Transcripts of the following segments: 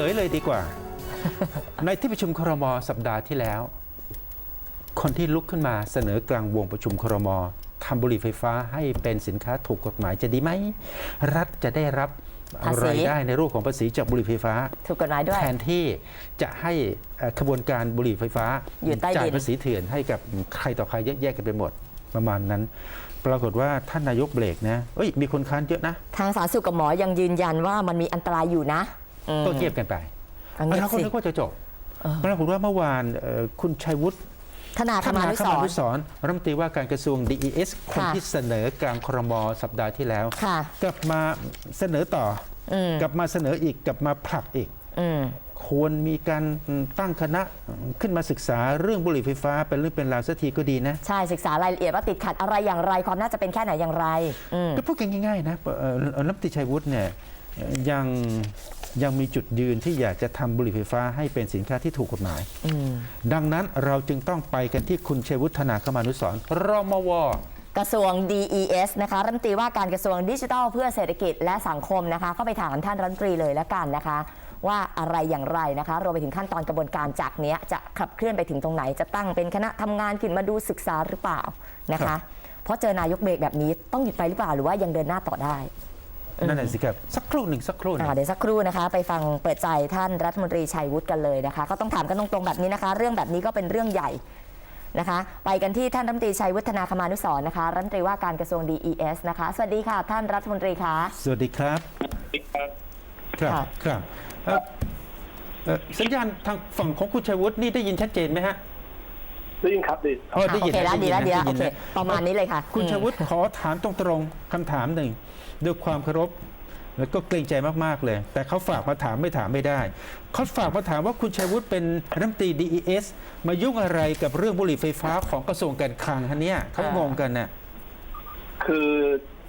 ลยเลยดีกว่า ในที่ประชุมครมสัปดาห์ที่แล้ว คนที่ลุกขึ้นมาเสนอกลางวงประชุมครมทำบุหรี่ไฟฟ้าให้เป็นสินค้าถูกกฎหมายจะดีไหม รัฐจะได้รับภาษีรายได้ในรูปของภาษีจากบุหรี่ไฟฟ้า ถูกกฎหมายด้วยแทนที่จะให้เอ่อขบวนการบุหรี่ไฟฟ้าอยู่ใต้ดินจ่ายภาษีเถื่อนให้กับใครต่อใครเยอะแยะกันไปหมดประมาณนั้น ปรากฏว่าท่านนายกเบรกนะเอ้ยมีคนค้านเยอะนะ ทางสาธารณสุขกับหมอยังยืนยันว่ามันมีอันตรายอยู่นะอืม ก็เงียบกันไปเอาเงียบเราก็สินึกว่าจะจบเออปรากฏว่าเมื่อวานเอ่อคุณชัยวุฒิธนาคธมานานุคสมารนุณ์สรณ์รัฐมนตรีว่าการกระทรวง DES คนค่ะที่เสนอกลางครมสัปดาห์ที่แล้วค่ะกลับมาเสนอต่ออืมกลับมาเสนออีกกลับมาผลักอีกอืมควรมีการตั้งคณะขึ้นมาศึกษาเรื่องบุหรี่ไฟฟ้าเป็นเรื่องเป็นราวสักทีก็ดีนะ ใช่ ศึกษารายละเอียดว่าติดขัดอะไรอย่างไร ความน่าจะเป็นแค่ไหนอย่างไรอืมก็พูดกันง่ายๆนะเอ่อเอ่อรัฐมนตรีชัยวุฒิเนี่ยเอ่อ ยังยังมีจุดยืนที่อยากจะทำบุหรี่ไฟฟ้าให้เป็นสินค้าที่ถูกกฎหมายอืมดังนั้นเราจึงต้องไปกันที่คุณชัยวุฒนาคมานุสรณ์รมวกระทรวง DES นะคะ รัฐมนตรีว่าการกระทรวงดิจิทัลเพื่อเศรษฐกิจและสังคมนะคะ ก็ไปถามท่านรัฐมนตรีเลยแล้วกันนะคะ ว่าอะไรอย่างไรนะคะรวมไปถึงขั้นตอนกระบวนการจากเนี้ยจะขับเคลื่อนไปถึงตรงไหน จะตั้งเป็นคณะทำงานขึ้นมาดูศึกษาหรือเปล่านะครัคะบเพราะเจอนายกเบรกแบบนี้ต้องหยุดไปหรือเปล่าหรือว่ายังเดินหน้าต่อได้ นั่นแหละสิครับ สักครู่หนึ่งสักครู่หนึ่งอ่าเดี๋ยวสักครู่นะคะ ไปฟังเปิดใจท่านรัฐมนตรีชัยวุฒิกันเลยนะคะ ก็ต้องถามกันตรงๆแบบนี้นะคะ เรื่องแบบนี้ก็เป็นเรื่องใหญ่นะคะ ไปกันที่ท่านรัฐมนตรีชัยวุฒนาคมานุสรณ์นะคะรัฐมนตรีว่าการกระทรวง DES นะคะ สวัสดีค่ะ ท่านรัฐมนตรีคะ สวัสดีครับ ครับ ค่ะ ครับเอ่อเอ่อสัญญาณทางฝั่งของคุณชัยวุฒินี่ได้ยินชัดเจนไหมฮะ ได้ยินครับไดยินอ๋อได้โอยินเคแล้วนะดีแล้วไนดีแล้วนะโอเคได้ยินนะประมาณนี้เลยค่ะคุณอืมชัยวุฒิขอถามตรงๆคำถามหนึ่งด้วยความเคารพแล้วก็เกรงใจมากๆเลย แต่เขาฝากมาถามไม่ถามไม่ได้เขาฝากมาถามว่าคุณชัยวุฒิเป็นรัฐมนตรี DES มายุ่งอะไรกับเรื่องบุหรี่ไฟฟ้าของกระทรวงการคลังฮะเนี่ยเขางงกันน่ะ คือ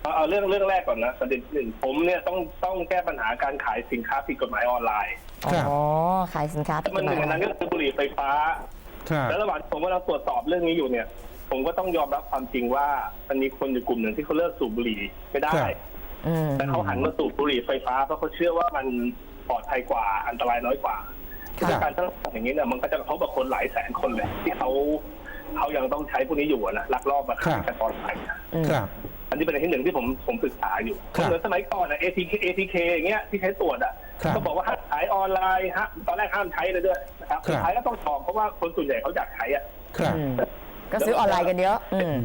เอาเอาเรื่องเรื่องแรกก่อนนะประเด็นที่หนึ่งผมเนี่ยต้องต้องแก้ปัญหาการขายสินค้าผิดกฎหมายออนไลน์ครับ อ๋อขายสินค้าผิดกมันฎหหนึ่งในมานั้นยก็คือบุหรี่ไฟฟ้าครับ แล้วระหว่างที่ผมกำลังตรวจสอบเรื่องนี้อยู่เนี่ย ผมก็ต้องยอมรับความจริงว่ามันมีคนอยู่กลุ่มหนึ่งที่เขาเลิกสูบบุหรี่ไม่ได้ครับอืมแต่เขาหันมาสูบบุหรี่ไฟฟ้าเพราะเขาเชื่อว่ามันปลอดภัยกว่าอันตรายน้อยกว่าค่ะการทดลองอย่างนี้เนี่ยมันก็จะกระทบกับคนหลายแสนคนเลย ที่เขาเขายังต้องใช้พวกนี้อยู่อะนะลักลอบมาขายกันตอนไหนอืมครับอันนี้เป็นประเด็นที่หนึ่งที่ผมผมศึกษาอยู่ครับเหมือนสมัยก่อนอะ ATK ATK อย่างเงี้ยที่ใช้ตรวจอะครับ ก็บอกว่าห้ามขายออนไลน์ฮะตอนแรกห้ามใช้เลยด้วยนะครับครับสุดท้ายก็ต้องตอบเพราะว่าคนส่วนใหญ่เขาอยากใช้อะครับ อืมก็ซื้อออนไลน์กันเยอะอืมอืม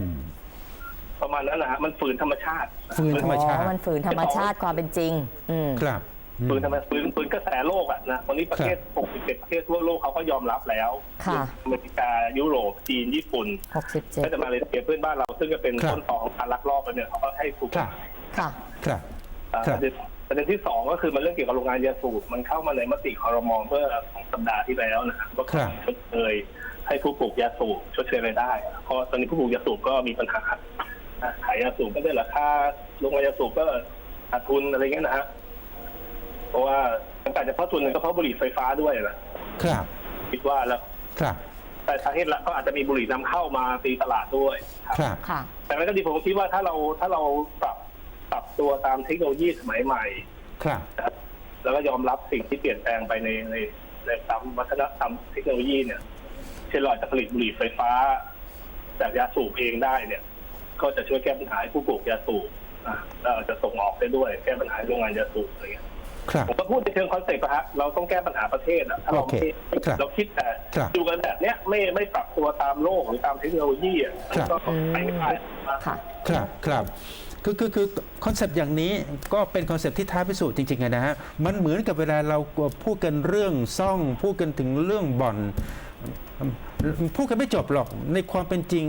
ประมาณนั้นนะฮะมันฝืนธรรมชาติฝืนธรรมชาติ อ๋อมันฝืนธรรมชาติความเป็นจริง อืม ครับอืม ฝืนธรรมฝืนฝืนกระแสโลกอะนะวันนี้ประเทศ 67 ประเทศทั่วโลกเขาก็ยอมรับแล้วค่ะ อเมริกายุโรปจีนญี่ปุ่น67ก็จะมาเลเซียเพื่อนบ้านเราซึ่งจะเป็นครับ ต้นต่อของการลักลอบกันเนี่ยเขาก็ให้ถูกกฎครับหมายค่ะ ครับอ่าครัปบระเด็น ประเด็นที่สองก็คือมันเรื่องเกี่ยวกับโรงงานยาสูบมันเข้ามาในมติคอรมอเมื่อสองสัปดาห์ที่แล้วนะครับว่าครับชดเชยให้ผู้ปลูกยาสูบชดเชยรายได้ เพราะตอนนี้ผู้ปลูกยาสูบก็มีปัญหาอะขายยาสูบก็ได้ราคาโรงงานยาสูบก็ขาดทุนอะไรเงี้ยนะฮะเพราะว่าตั้งแต่เฉพาะส่วนหนึ่งก็เพราะบุหรี่ไฟฟ้าด้วยนะครับคิดว่าแล้วครับแต่สาเหตุหลักก็อาจจะมีบุหรี่นำเข้ามาตีตลาดด้วยครับครับค่ะแต่แล้วก็ดีผมคิดว่าถ้าเราถ้าเราปรับ ปรับตัวตามเทคโนโลยีสมัยใหม่ครับนะครับแล้วก็ยอมรับสิ่งที่เปลี่ยนแปลงไปในในในตามวัฒนธรรมเทคโนโลยีเนี่ยเช่นเราอาจจะผลิตบุหรี่ไฟฟ้าจากยาสูบเองได้เนี่ย ก็จะช่วยแก้ปัญหาให้ผู้ปลูกยาสูบอะแล้วอาจจะส่งออกได้ด้วยแก้ปัญหาโรงงานยาสูบอะไรเงี้ยครับผมก็พูดในเชิงคอนเซ็ปต์นะฮะเราต้องแก้ปัญหาประเทศอะถ้าเราโอเคไม่ครับเราคิดแต่ครับอยู่กันแบบเนี้ยไม่ไม่ปรับตัวตามโลกหรือตามเทคโนโลยีอะครับก็ไปไม่ได้ค่ะครับครับ คือคือคือคอนเซปต์อย่างนี้ก็เป็นคอนเซปต์ที่ท้าพิสูจน์จริงๆนะฮะมันเหมือนกับเวลาเราพูดกันเรื่องซ่องพูดกันถึงเรื่องบ่อนพูดกันไม่จบหรอกในความเป็นจริง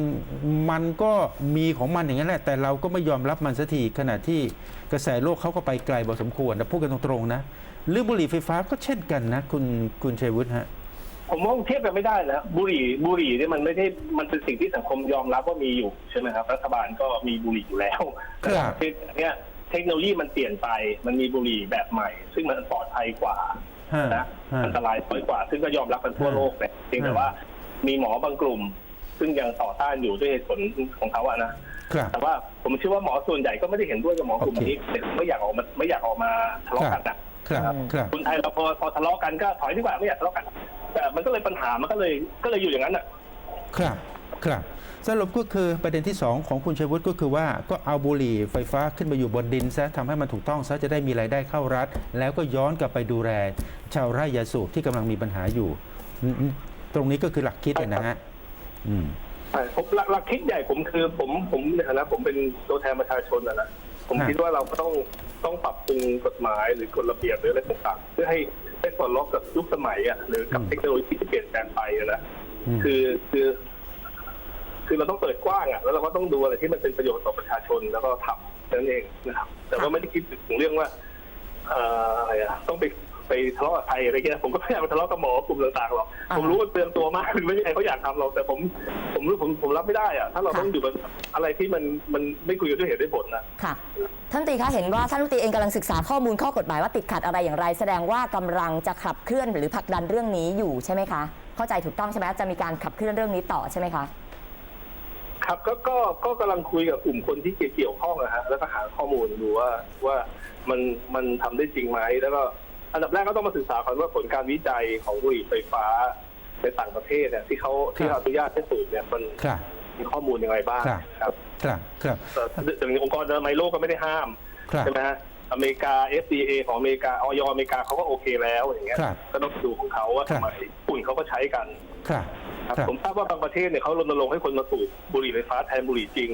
มันก็มีของมันอย่างนั้นแหละ แต่เราก็ไม่ยอมรับมันสักทีขณะที่กระแสโลกเขาก็ไปไกลพอสมควรนะพูดกันตรงๆนะเรื่องบุหรี่ไฟฟ้าก็เช่นกันนะ คุณคุณชัยวุฒิฮะ ผมว่าเทียบกันไม่ได้นะบุหรี่บุหรี่เนี่ยมันไม่ได้มันเป็นสิ่งที่สังคมยอมรับว่ามีอยู่ใช่ไหมครับรัฐบาลก็มีบุหรี่อยู่แล้วครับแต่เนี่ยเทคโนโลยีมันเปลี่ยนไป มันมีบุหรี่แบบใหม่ ซึ่งมันปลอดภัยกว่าฮะนะฮะอันตรายน้อยกว่า ซึ่งก็ยอมรับกันทั่วโลกแต่เพียงแต่ว่ามีหมอบางกลุ่ม ซึ่งยังต่อต้านอยู่ด้วยเหตุผลของเขาอะนะครับแต่ว่าผมเชื่อว่าหมอส่วนใหญ่ก็ไม่ได้เห็นด้วยกับหมอกลุ่มโอเคนี้ไม่อยากออกมาไม่อยากออกมาทะเลาะกันนะครับครับคนไทยเราพอพอทะเลาะกันก็ถอยดีกว่าไม่อยากทะเลาะกัน แต่มันก็เลยปัญหามันก็เลยก็เลยอยู่อย่างนั้นอะครับครับสรุปก็คือประเด็นที่ 2 ของคุณชัยวุฒิก็คือว่าก็เอาบุหรี่ไฟฟ้าขึ้นมาอยู่บนดินซะทำให้มันถูกต้องซะจะได้มีรายได้เข้ารัฐ แล้วก็ย้อนกลับไปดูแลชาวไร่ยาสูบที่กำลังมีปัญหาอยู่อืมอืมตรงนี้ก็คือหลักคิดเลยนะฮะอืมใช่ผมหลักหลักคิดใหญ่ผมคือผมผมในฐานะผมเป็นตัวแทนประชาชนนะนะผมฮะคิดว่าเราก็ต้องต้องปรับปรุงกฎหมายหรือกฎระเบียบหรืออะไรต่างๆเพื่อให้ให้สอดรับ กับยุคสมัยอะหรือกับเทคโนโลยีที่เปลี่ยนแปลงไปอะนะอืมคือคือ คือเราต้องเปิดกว้างอะแล้วเราก็ต้องดูอะไรที่มันเป็นประโยชน์ต่อประชาชนแล้วก็ทำนั่นเองนะครับ แต่ว่าไม่ได้คิดถึงเรื่องว่าเอ่ออะไรอะต้องไป ไปทะเลาะกับใครอะไรเงี้ยผมก็ไม่อยากไปทะเลาะกับหมอกลุ่มต่างๆหรอกอ่า ผมรู้ว่าเตือนตัวมากไม่มีใครเขาอยากทำหรอกแต่ผมผมรู้ผมผมรับไม่ได้อะถ้าเราต้องอยู่กับอะไรที่มันมันไม่คุยกันด้วยเหตุด้วยผลนะค่ะ ท่านรัฐมนตรีคะเห็นว่าท่านรัฐมนตรีเองกำลังศึกษาข้อมูลข้อกฎหมายว่าติดขัดอะไรอย่างไร แสดงว่ากำลังจะขับเคลื่อนหรือผลักดันเรื่องนี้อยู่ใช่ไหมคะ เข้าใจถูกต้องใช่ไหมจะมีการขับเคลื่อนเรื่องนี้ต่อใช่ไหมคะ ครับก็ก็ก็กำลังคุยกับกลุ่มคนที่เกี่ยวข้องนะฮะแล้วก็หาข้อมูลดูว่าว่ามันมันทำได้จริงไหมแล้วก็ อันดับแรกก็ต้องมาศึกษาก่อนว่าผลการวิจัยของบุหรี่ไฟฟ้าในต่างประเทศเนี่ยที่เขาที่เขาอนุญาตให้สูบเนี่ยมันครับมีข้อมูลยังไงบ้างครับ ครับครับครับแต่อย่างองค์กรอนามัยโลกก็ไม่ได้ห้ามครับใช่ไหมฮะอเมริกา FDA ของอเมริกาออยอเมริกาเขาก็โอเคแล้วอย่างเงี้ยครับก็ต้องดูของเขาว่าครับทำไมญี่ปุ่นเขาก็ใช้กันครับครับครับผมทราบว่าบางประเทศเนี่ยเขารณรงค์ให้คนมาสูบบุหรี่ไฟฟ้าแทนบุหรี่จริง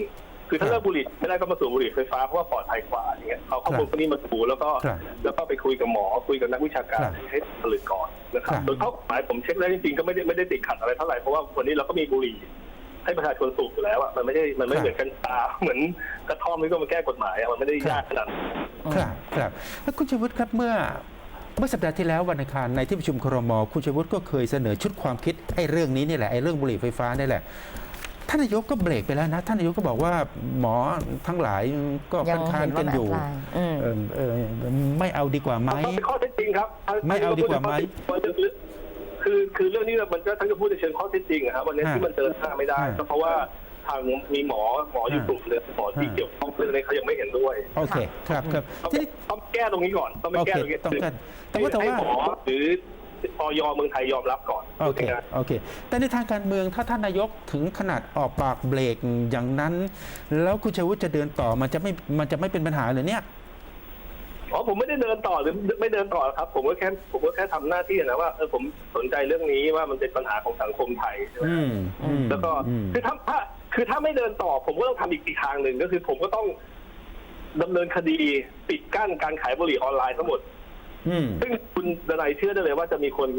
คือครับถ้าเลิกบุหรี่ไม่ได้ก็มาสูบบุหรี่ไฟฟ้าเพราะว่าปลอดภัยกว่าอย่างเงี้ยเอาข้อมูลครับพวกนี้มาสูบแล้วก็ครับแล้วก็ไปคุยกับหมอคุยกับนักวิชาการครับให้ผลิตก่อนนะครับครับโดยข้อกฎหมายผมเช็คแล้วจริงๆก็ไม่ได้ไม่ได้ติดขัดอะไรเท่าไหร่เพราะว่าวันนี้เราก็มีบุหรี่ให้ประชาชนสูบอยู่แล้วอะมันไม่ได้มันไม่เหมือนกันตาเหมือนกระท่อมนี่ก็มาแก้กฎหมายอะมันไม่ได้ยากขนาดนั้นครับครับแล้วคุณชัยวุฒิครับเมื่อเมื่อสัปดาห์ที่แล้ววันอังคารในที่ประชุมครมคุณชัยวุฒิก็เคยเสนอชุดความคิดไอ้เรื่องนี้นี่แหละไอ้เรื่องบุหรี่ไฟฟ้านี่แหละ ท่านนายกก็เบรกไปแล้วนะ ท่านนายกก็บอกว่าหมอทั้งหลายก็ยัคังนคาเห็นนว่ากันไม่อยู่ apply อืมเออเออไม่เอาดีกว่าไหมต้องเป็นข้อเท็จจริงครับ ไม่เอาดีกว่าไหมคือคือเรื่องนี้มันก็ทั้งจะพูดในเชิงข้อเท็จจริงอะครับวันนี้ฮะที่มันเดินหน้าไม่ได้ฮะก็เพราะว่าทางมีหมอหมออยู่ฮะกลุ่มเลยหมอที่ฮะเกี่ยวข้องเรื่องนี้เขายังไม่เห็นด้วยโอเคครับครับต้องทีนี้ต้องแก้ตรงนี้ก่อนต้องไปโอแก้เคตรงนี้ต้องกันแต่คือว่าแต่ให้ว่าหมอหรือ ออยเมืองไทยยอมรับก่อนโอเคพูดง่ายโอเค แต่ในทางการเมืองถ้าท่านนายกถึงขนาดออกปากเบรกอย่างนั้น แล้วคุณชัยวุฒิจะเดินต่อมันจะไม่มันจะไม่เป็นปัญหาเลยเนี่ยๆอ๋อผมไม่ได้เดินต่อหรือไม่เดินต่อครับ ผมก็แค่ผมก็แค่ทำหน้าที่นะว่าเออผมสนใจเรื่องนี้ว่ามันเป็นปัญหาของสังคมไทยใช่ไหมอืมอืมแล้วก็อืมคือถ้าถ้าคือถ้าไม่เดินต่อ ผมก็ต้องทำอีกอีกทางหนึ่งก็คือผมก็ต้องดำเนินคดีปิดกั้นการขายบุหรี่ออนไลน์ทั้งหมด อืมซึ่งคุณดนายเชื่อได้เลยว่าจะมีคน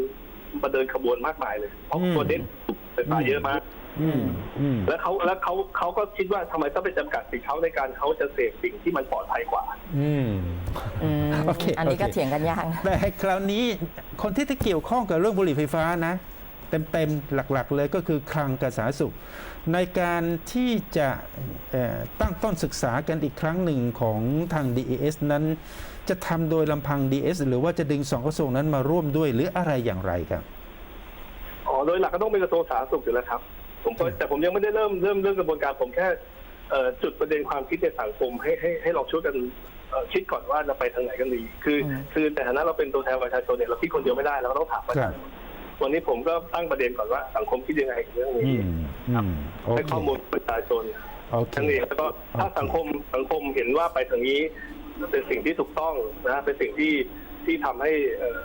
มาเดินขบวนมากมายเลยเพราะอืมคนเน้นไฟฟ้าเยอะมากอืมอืมแล้วเขาแล้วเขาเขาก็คิดว่าทำไมต้องไปจำกัดสิทธิเขาในการเขาจะเสพสิ่งที่มันปลอดภัยกว่า อืมอืมโอเคอันนี้ก็โอเคเถียงกันยากนะแต่คราวนี้คนที่จะเกี่ยวข้องกับเรื่องบุหรี่ไฟฟ้านะ เต็มๆหลักๆ เลยก็คือคลังกับสาธารณสุข ในการที่จะเอ่อตั้งต้นศึกษากันอีกครั้งหนึ่งของทาง DES นั้น จะทำโดยลำพัง DS หรือว่าจะดึงสองกระทรวงนั้นมาร่วมด้วยหรืออะไรอย่างไรครับอ๋อโดยหลักก็ต้องเป็นกระทรวงสาธารณสุขอยู่แล้วครับ ผมก็แต่ผมยังไม่ได้เริ่มเริ่มเรื่องกระบวนการผมแค่เอ่อจุดประเด็นความคิดในสังคมให้ให้ให้ลองช่วยกันเอ่อคิดก่อนว่าจะไปทางไหนกันดี คืออมคือในฐานะเราเป็นตัวแทนประชาชนเนี่ยเราคิดคนเดียวไม่ได้เราก็ต้องถามประครัชาบชนวันนี้ผมก็ตั้งประเด็นก่อนว่าสังคมคิดยังไงกับเรื่องอืนี้มอืมโอให้เคข้อมูลประชาชนโอเคนั่นเองแล้วก็ถ้าโอเคสังคมสังคมเห็นว่าไปทางนี้ เป็นสิ่งที่ถูกต้องนะเป็นสิ่งที่ที่ทำให้เอ่อ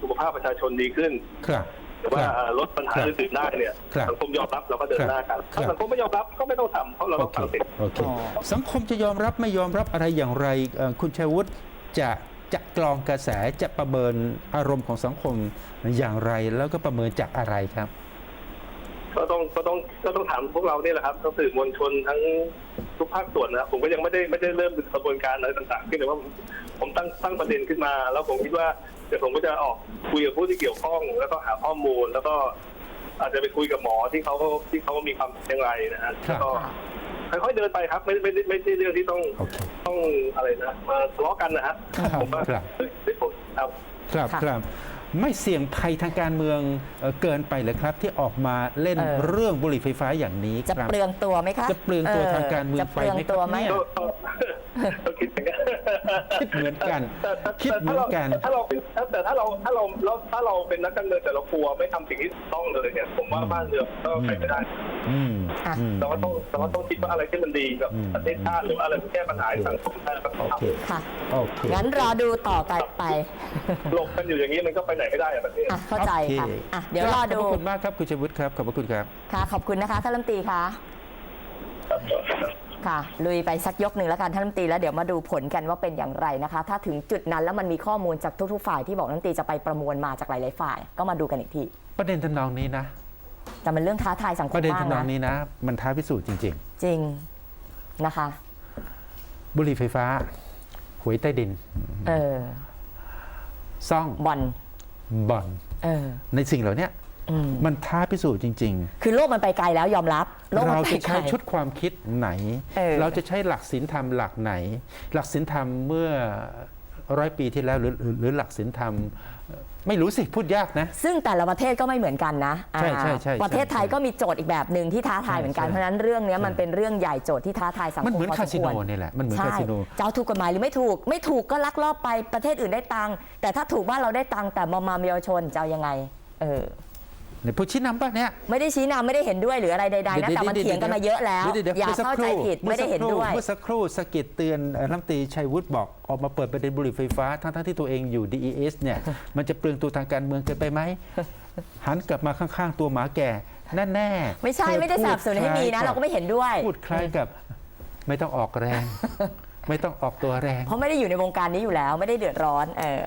สุขภาพประชาชนดีขึ้นครับหรือว่าครับเอ่อลดปัญหาครับอื่นๆได้เนี่ยครับสังคมยอมรับเราก็เดินหน้ากันครับถ้าสังคมไม่ยอมรับก็ไม่ต้องทำเพราะเราโอต้องเคฟังเสร็จโอเคอ๋อสังคมจะยอมรับไม่ยอมรับอะไรอย่างไรเอ่อคุณชัยวุฒิจะจะกรองกระแสจะประเมินอารมณ์ของสังคมอย่างไร แล้วก็ประเมินจากอะไรครับ ก็ต้องก็ต้องก็ต้องถามพวกเราเนี่ยแหละครับทั้งสื่อมวลชนทั้งทุกภาคส่วนนะผมก็ยังไม่ได้ไม่ได้เริ่มกระบวนการอะไรต่างๆเพียงแต่ว่าผมผมตั้งตั้งประเด็นขึ้นมา แล้วผมคิดว่าเดี๋ยวผมก็จะออกคุยกับผู้ที่เกี่ยวข้อง แล้วก็หาข้อมูล แล้วก็อาจจะไปคุยกับหมอที่เขาที่เขามีความอย่างไรนะฮะครับแล้วก็ค่อยๆเดินไปครับ ไม่ไม่ไม่ไม่ใช่เรื่องที่ต้องโอเคต้องอะไรนะมาทะเลาะกันนะฮะครับผมว่าครับเฮ้ยไม่ผลครับครับค่ะครับ ไม่เสี่ยงภัยทางการเมืองเอ่อเกินไปเลยครับ ที่ออกมาเล่นเออเรื่องบุหรี่ไฟฟ้าอย่างนี้จะครับเปลืองตัวไหมคะจะเปลืองตัวทางการเมืองจะเปลืองไปไหมครับตัวไหมเนี่ย ก็ก็ก็คิดอย่างนั้นคิดเหมือนกันแต่แต่คิดเหมือนกันแต่ถ้าเราแต่ถ้าเราถ้าเราเราถ้าเราเป็นนักการเมืองแต่เรากลัวไม่ทำสิ่งที่ถูกต้องเลยเนี่ยผมว่าบ้านเมืองก็ไปไม่ได้อืมอะอืมเราก็ต้องเราก็ต้องคิดว่าอะไรที่มันดีกับอืมประเทศชาติหรือว่าอะไรที่แก้ปัญหาให้สังคมได้ก็ต้องโอทเคค่ะโอเคงั้นรอดูต่อไปไปำหลบกันอยู่อย่างนี้มันก็ไปไหนไม่ได้อะประเทศอะเข้าใจค่ะโอเคอะเดี๋ยวรอดูขอบคุณมากครับคุณชัยวุฒิครับขอบพระคุณครับค่ะขอบคุณนะคะท่านรัฐมนตรีคะ ค่ะลุยไปสักยกหนึ่งแล้วกันท่านรัฐมนตรีแล้วเดี๋ยวมาดูผลกันว่าเป็นอย่างไรนะคะ ถ้าถึงจุดนั้นแล้วมันมีข้อมูลจากทุก ๆ ฝ่ายที่บอกรัฐมนตรีจะไปประมวลมาจากหลายๆฝ่าย ก็มาดูกันอีกทีประเด็นทำนองนี้นะ แต่มันเรื่องท้าทายสังคปมระเด็นมากทำนองนะนี้นะ มันท้าพิสูจน์จริง จริงนะคะ ๆ บุหรี่ไฟฟ้า หวยใต้ดิน เออซ่องบอลบ่อน เออ ในสิ่งเหล่าเนี้ยอื มมันท้าพิสูจน์จริงคือโลกมันไปไกลแล้วยอมรับๆโลกมันเราไปจะไกล ใช้ชุดความคิดไหน เออ เราจะใช้หลักศีลธรรมหลักไหน หลักศีลธรรมเมื่อร้อยปีที่แล้วหรือหรือหรือหลักศีลธรรมเอ่อไม่รู้สิพูดยากนะ ซึ่งแต่ละประเทศก็ไม่เหมือนกันนะใช่ใช่อ่าใช่ประเทศไทยก็มีโจทย์อีกแบบหนึ่งที่ท้าทายเหมือนกัน ใช่เพราะฉะนั้นเรื่องเนี้ยใช่มันเป็นเรื่องใหญ่โจทย์ที่ท้าทายสังคมมันเหมือนพคาสสิมโนควรนี่แหละมันเหมือนใช่คาสิโน จะเอาถูกกฎหมายหรือไม่ถูก ไม่ถูกก็ลักลอบไปประเทศอื่นได้ตังค์แต่ถ้าถูกบ้านเราได้ตังค์แต่มอมมาเยาวชนจะเอายังไง เออ เนี่ยผู้ชี้นำป่ะเนี่ย ไม่ได้ชี้นำไม่ได้เห็นด้วยหรืออะไรใดๆนะแต่มันเถียงกันมาเยอะแล้วดี๋ดี๋อย่ามื่สักเข้าใจครู่ผิดไม่ได้เห็นด้วย เมื่อสักครู่สะกิดเตือนเอ่อรัฐมนตรีชัยวุฒิบอก ออกมาเปิดประเด็นบุหรี่ไฟฟ้า ทั้งๆที่ตัวเองอยู่ DES เนี่ย มันจะเปลืองตัวทางการเมืองเกินไปไหม หันกลับมาข้างๆตัวหมาแก่นั่นแน่ไม่ใช่เธอไม่ได้สนับสนุนให้มีนะพูดคล้ยเราก็ไม่เห็นด้วย พูดคล้ายกับ ไม่ต้องออกแรง ไม่ต้องออกตัวแรง เพราะไม่ได้อยู่ในวงการนี้อยู่แล้ว ไม่ได้เดือดร้อนเออ